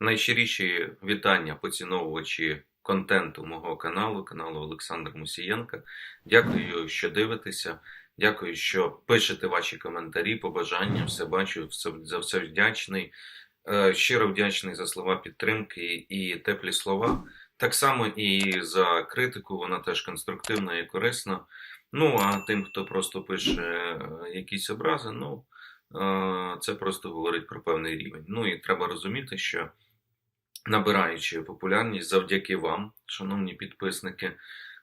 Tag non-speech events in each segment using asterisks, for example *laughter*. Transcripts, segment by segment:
Найщиріші вітання поціновувачі контенту мого каналу, каналу Олександра Мусієнка. Дякую, що дивитеся. Дякую, що пишете ваші коментарі, побажання. Все бачу, все, за все вдячний. Е, Щиро вдячний за слова підтримки і теплі слова. Так само і за критику, вона теж конструктивна і корисна. Ну, а тим, хто просто пише е, якісь образи, ну. е, Це просто говорить про певний рівень. Ну і треба розуміти, що набираючи популярність завдяки вам, шановні підписники,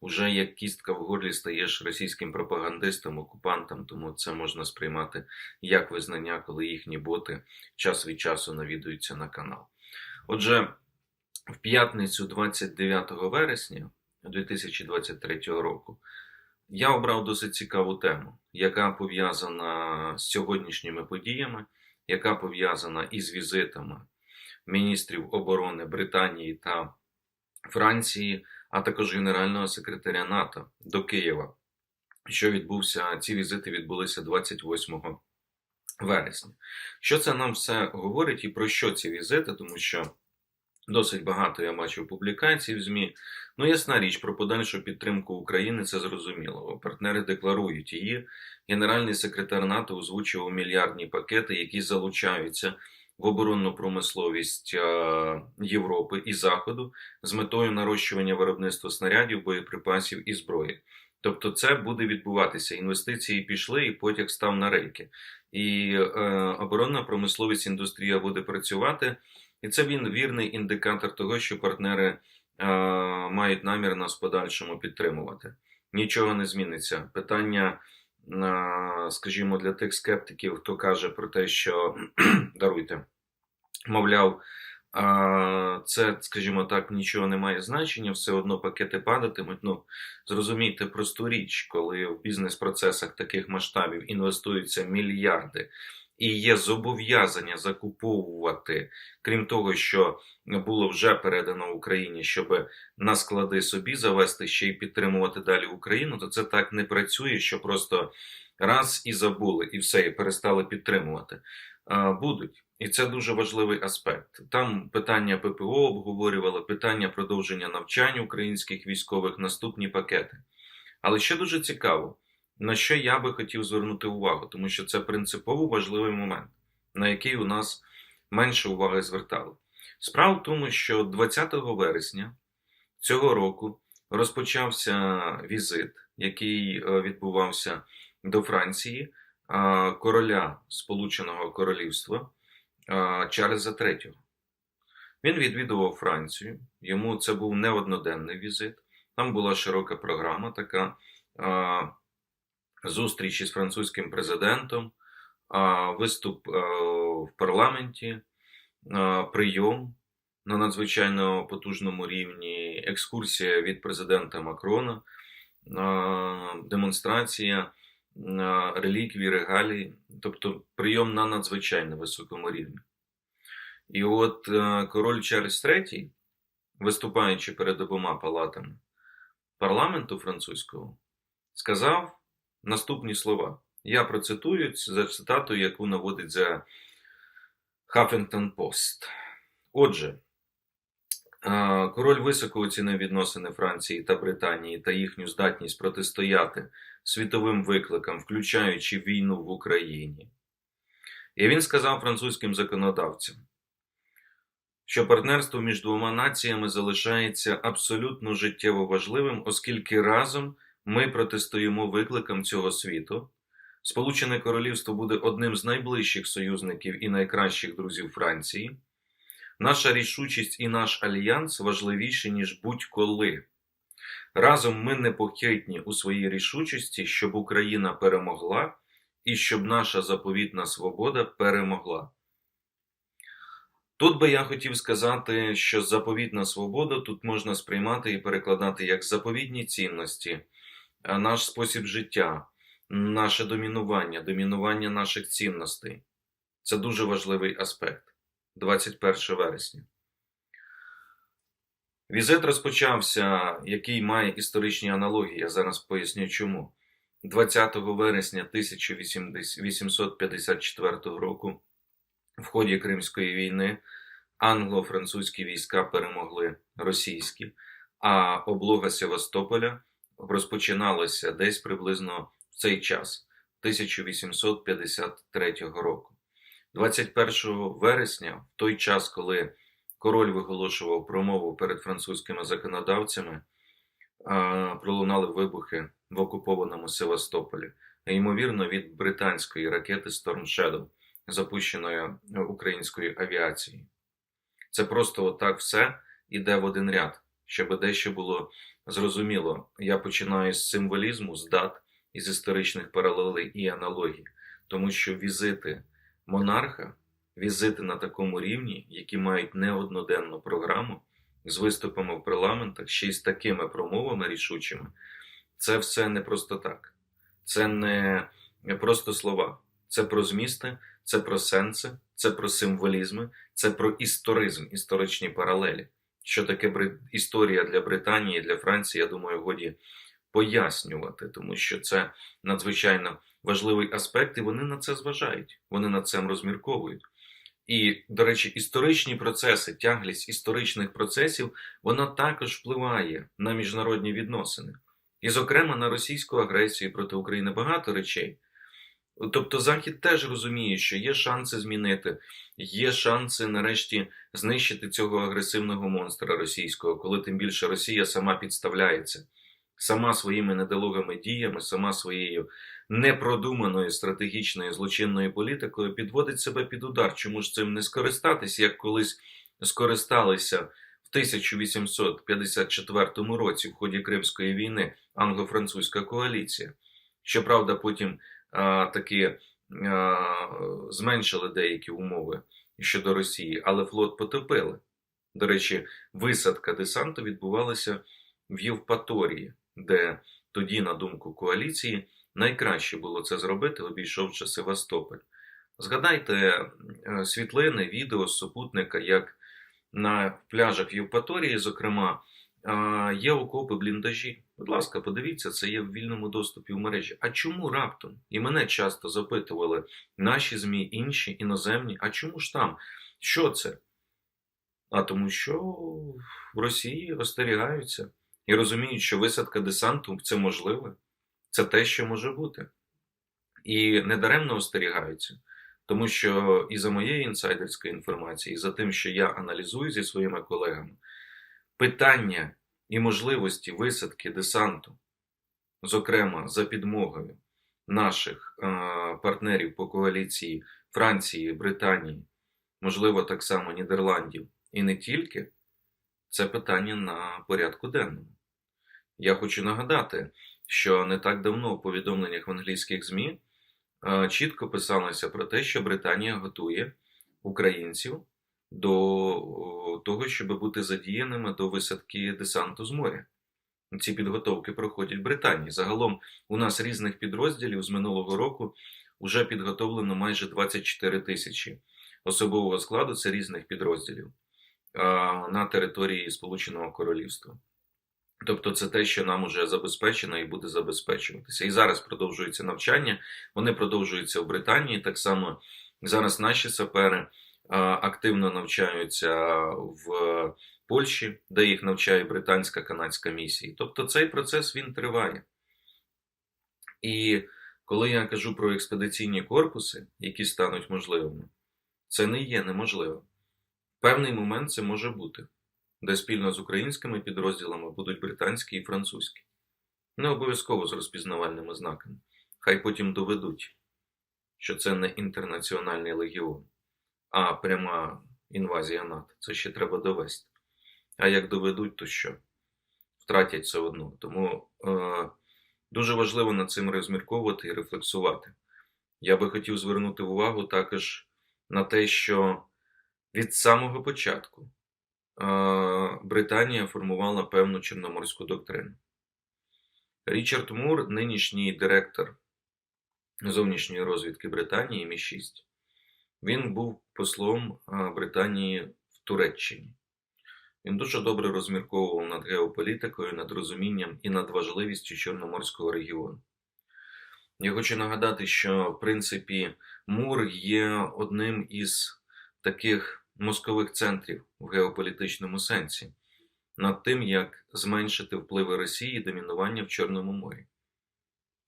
уже як кістка в горлі стаєш російським пропагандистом, окупантом, тому це можна сприймати як визнання, коли їхні боти час від часу навідуються на канал. Отже, в п'ятницю 29 вересня 2023 року я обрав досить цікаву тему, яка пов'язана з сьогоднішніми подіями, яка пов'язана із візитами міністрів оборони Британії та Франції, а також генерального секретаря НАТО до Києва, що відбувся. Ці візити відбулися 28 вересня. Що це нам все говорить і про що ці візити? Тому що досить багато я бачив публікацій в ЗМІ. Ну, ясна річ про подальшу підтримку України це зрозуміло. Партнери декларують її. Генеральний секретар НАТО озвучував мільярдні пакети, які залучаються в оборонну промисловість е, Європи і Заходу з метою нарощування виробництва снарядів, боєприпасів і зброї. Тобто, це буде відбуватися. Інвестиції пішли, і потяг став на рейки. І е, оборонна промисловість індустрія буде працювати, і це він вірний індикатор того, що партнери е, мають намір нас в подальшому підтримувати. Нічого не зміниться. Питання скажімо, для тих скептиків, хто каже про те, що *clears throat* даруйте, мовляв, це, скажімо так, нічого не має значення, все одно пакети падатимуть. Ну, зрозумійте просту річ, коли в бізнес-процесах таких масштабів інвестуються мільярди і є зобов'язання закуповувати, крім того, що було вже передано Україні, щоб на склади собі завести ще й підтримувати далі Україну, то це так не працює, що просто раз і забули, і все, і перестали підтримувати. Будуть. І це дуже важливий аспект. Там питання ППО обговорювали, питання продовження навчання українських військових, наступні пакети. Але що дуже цікаво, на що я би хотів звернути увагу, тому що це принципово важливий момент, на який у нас менше уваги звертали. Справа в тому, що 20 вересня цього року розпочався візит, який е, відбувався до Франції короля Сполученого Королівства Чарльза III. Він відвідував Францію, йому це був не одноденний візит. Там була широка програма, така зустріч із французьким президентом, виступ в парламенті, прийом на надзвичайно потужному рівні, екскурсія від президента Макрона, демонстрація реліквій, регалій, тобто прийом на надзвичайно високому рівні. І от король Чарльз III, виступаючи перед обома палатами парламенту французького, сказав наступні слова. Я процитую за цитату, яку наводить за Huffington Post. Отже, король високо оцінив відносини Франції та Британії та їхню здатність протистояти світовим викликам, включаючи війну в Україні. І він сказав французьким законодавцям, що партнерство між двома націями залишається абсолютно життєво важливим, оскільки разом ми протистоїмо викликам цього світу. Сполучене Королівство буде одним з найближчих союзників і найкращих друзів Франції. Наша рішучість і наш альянс важливіші, ніж будь-коли. Разом ми непохитні у своїй рішучості, щоб Україна перемогла і щоб наша заповітна свобода перемогла. Тут би я хотів сказати, що заповітна свобода тут можна сприймати і перекладати як заповідні цінності наш спосіб життя, наше домінування, домінування наших цінностей. Це дуже важливий аспект. 21 вересня. Візит розпочався, який має історичні аналогії. Я зараз поясню чому. 20 вересня 1854 року, в ході Кримської війни, англо-французькі війська перемогли російські, а облога Севастополя розпочиналася десь приблизно в цей час, 1853 року. 21 вересня, в той час, коли король виголошував промову перед французькими законодавцями, пролунали вибухи в окупованому Севастополі, ймовірно, від британської ракети Storm Shadow, запущеної українською авіацією. Це просто отак все іде в один ряд, щоб дещо було зрозуміло. Я починаю з символізму, з дат, із історичних паралелей і аналогій, тому що візити монарха, візити на такому рівні, які мають не одноденну програму з виступами в парламентах, ще й з такими промовами рішучими, це все не просто так. Це не просто слова, це про змісти, це про сенси, це про символізми, це про історизм, історичні паралелі. Що таке історія для Британії, для Франції, я думаю, годі пояснювати, тому що це надзвичайно важливий аспект, і вони на це зважають, вони над цим розмірковують. І, до речі, історичні процеси, тяглість історичних процесів, вона також впливає на міжнародні відносини. І, зокрема, на російську агресію проти України багато речей. Тобто Захід теж розуміє, що є шанси змінити, є шанси нарешті знищити цього агресивного монстра російського, коли тим більше Росія сама підставляється, сама своїми недолугими діями, сама своєю непродуманою стратегічною злочинною політикою підводить себе під удар. Чому ж цим не скористатись, як колись скористалися в 1854 році в ході Кримської війни англо-французька коаліція? Щоправда, потім таки зменшили деякі умови щодо Росії, але флот потопили. До речі, висадка десанту відбувалася в Євпаторії, де тоді, на думку коаліції, найкраще було це зробити, обійшовши Севастополь. Згадайте е, світлини, відео з супутника, як на пляжах Євпаторії, зокрема, є окопи бліндажі. Будь ласка, подивіться, це є в вільному доступі в мережі. А чому раптом? І мене часто запитували наші ЗМІ, інші іноземні, а чому ж там? Що це? А тому що в Росії остерігаються і розуміють, що висадка десанту це можливе, це те, що може бути. І недаремно остерігаються, тому що і за моєю інсайдерською інформацією, і за тим, що я аналізую зі своїми колегами, питання і можливості висадки десанту, зокрема за підмогою наших е, партнерів по коаліції Франції, Британії, можливо, так само Нідерландів, і не тільки, це питання на порядку денному. Я хочу нагадати, що не так давно у повідомленнях в англійських ЗМІ е, чітко писалося про те, що Британія готує українців до того, щоб бути задіяними до висадки десанту з моря. Ці підготовки проходять в Британії. Загалом у нас різних підрозділів з минулого року вже підготовлено майже 24 тисячі особового складу це різних підрозділів на території Сполученого Королівства. Тобто це те, що нам уже забезпечено і буде забезпечуватися. І зараз продовжується навчання, вони продовжуються в Британії. Так само зараз наші сапери активно навчаються в Польщі, де їх навчає британська канадська місія. Тобто цей процес він триває. І коли я кажу про експедиційні корпуси, які стануть можливими, це не є неможливо. Певний момент це може бути, де спільно з українськими підрозділами будуть британські і французькі. Не обов'язково з розпізнавальними знаками. Хай потім доведуть, що це не інтернаціональний легіон, а пряма інвазія НАТО. Це ще треба довести. А як доведуть, то що? Втратять все одно. Тому е, дуже важливо над цим розмірковувати і рефлексувати. Я би хотів звернути увагу також на те, що від самого початку е, Британія формувала певну чорноморську доктрину. Річард Мур, нинішній директор зовнішньої розвідки Британії Мі-6, він був послом е, Британії в Туреччині. Він дуже добре розмірковував над геополітикою, над розумінням і над важливістю Чорноморського регіону. Я хочу нагадати, що в принципі Мур є одним із таких мозкових центрів в геополітичному сенсі над тим, як зменшити впливи Росії і домінування в Чорному морі.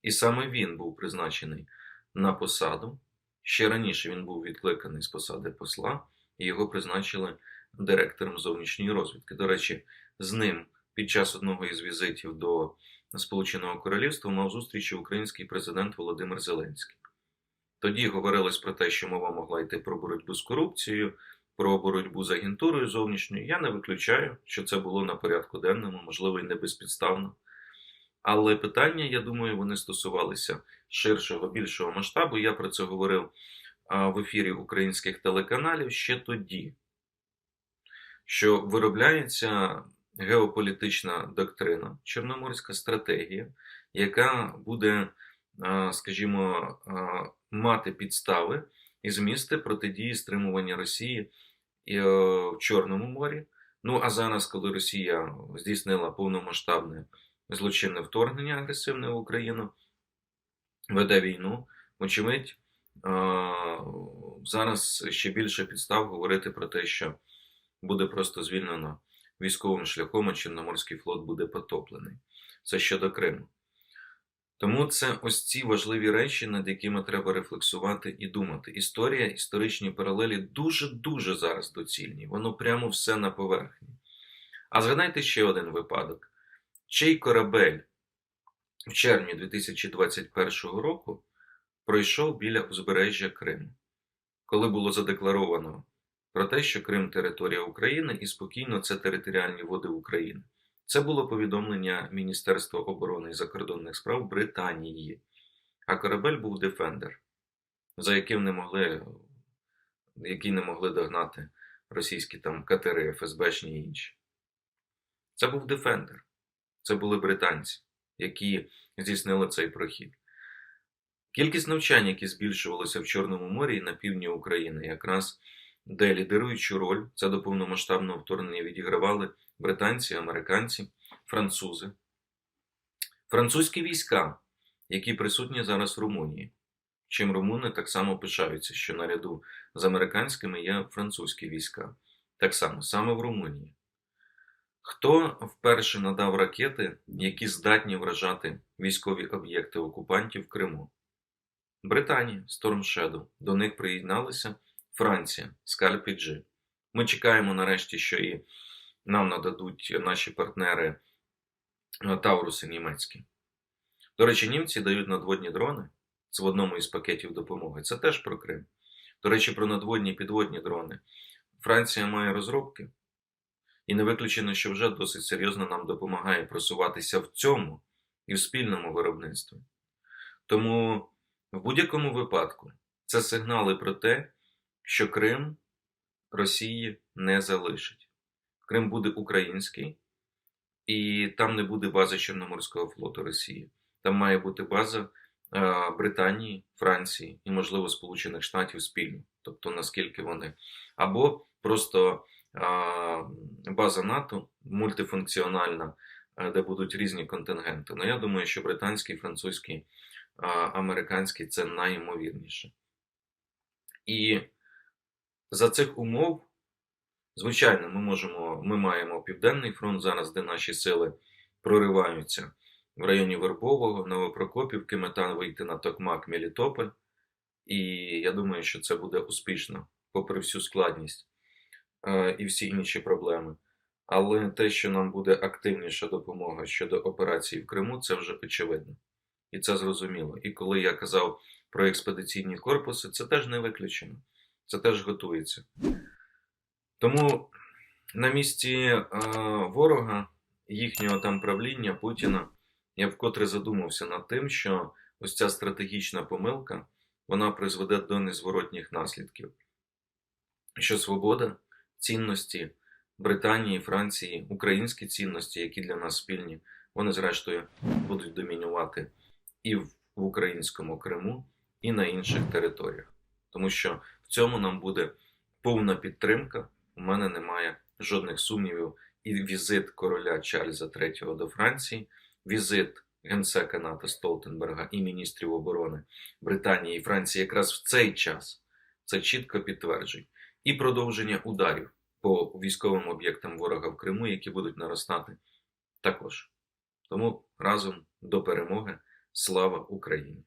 І саме він був призначений на посаду. Ще раніше він був відкликаний з посади посла, і його призначили директором зовнішньої розвідки. До речі, з ним під час одного із візитів до Сполученого Королівства мав зустріч український президент Володимир Зеленський. Тоді говорилось про те, що мова могла йти про боротьбу з корупцією, про боротьбу з агентурою зовнішньою. Я не виключаю, що це було на порядку денному, можливо, і не безпідставно. Але питання, я думаю, вони стосувалися ширшого, більшого масштабу. Я про це говорив в ефірі українських телеканалів ще тоді, що виробляється геополітична доктрина, Чорноморська стратегія, яка буде, скажімо, мати підстави і змісти протидії стримування Росії в Чорному морі. Ну а зараз, коли Росія здійснила повномасштабне злочинне вторгнення агресивне в Україну, веде війну, очевидь, зараз ще більше підстав говорити про те, що буде просто звільнено військовим шляхом, а Чорноморський флот буде потоплений. Це щодо Криму. Тому це ось ці важливі речі, над якими треба рефлексувати і думати. Історія, історичні паралелі дуже-дуже зараз доцільні. Воно прямо все на поверхні. А згадайте ще один випадок: чий корабель в червні 2021 року пройшов біля узбережжя Криму, коли було задекларовано про те, що Крим територія України і спокійно це територіальні води України. Це було повідомлення Міністерства оборони і закордонних справ Британії, а корабель був Дефендер, за яким не могли, який не могли догнати російські там катери, ФСБшні і інші. Це був Дефендер. Це були британці, які здійснили цей прохід. Кількість навчань, які збільшувалися в Чорному морі і на півдні України, якраз де лідируючу роль це до повномасштабного вторгнення відігравали британці, американці, французи, французькі війська, які присутні зараз в Румунії. Чим румуни так само пишаються, що наряду з американськими є французькі війська. Так само, саме в Румунії. Хто вперше надав ракети, які здатні вражати військові об'єкти окупантів в Криму? Британія, Storm Shadow. До них приєдналися Франція, Скальпіджі. Ми чекаємо нарешті, що і нам нададуть наші партнери е, Тауруси німецькі. До речі, німці дають надводні дрони. Це в одному із пакетів допомоги. Це теж про Крим. До речі, про надводні і підводні дрони. Франція має розробки. І не виключено, що вже досить серйозно нам допомагає просуватися в цьому і в спільному виробництві. Тому в будь-якому випадку це сигнали про те, що Крим Росії не залишить. Крим буде український, і там не буде бази Чорноморського флоту Росії. Там має бути база Британії, Франції і, можливо, Сполучених Штатів спільно, тобто наскільки вони, або просто база НАТО мультифункціональна, де будуть різні контингенти. Ну я думаю, що британський, французький, американський це найімовірніше. І за цих умов, звичайно, ми можемо, ми маємо Південний фронт зараз, де наші сили прориваються в районі Вербового, Новопрокопівки, мета вийти на Токмак, Мелітополь. І я думаю, що це буде успішно, попри всю складність е, і всі інші проблеми. Але те, що нам буде активніша допомога щодо операції в Криму, це вже очевидно. І це зрозуміло. І коли я казав про експедиційні корпуси, це теж не виключено це теж готується. Тому на місці е, ворога, їхнього там правління Путіна, я вкотре задумався над тим, що ось ця стратегічна помилка вона призведе до незворотніх наслідків. Що свобода, цінності Британії, Франції, українські цінності, які для нас спільні, вони, зрештою, будуть домінувати і в українському Криму, і на інших територіях. Тому що в цьому нам буде повна підтримка. У мене немає жодних сумнівів. І візит короля Чарльза III до Франції, візит генсека НАТО Столтенберга і міністрів оборони Британії і Франції якраз в цей час це чітко підтверджують. І продовження ударів по військовим об'єктам ворога в Криму, які будуть наростати також. Тому разом до перемоги. Слава Україні!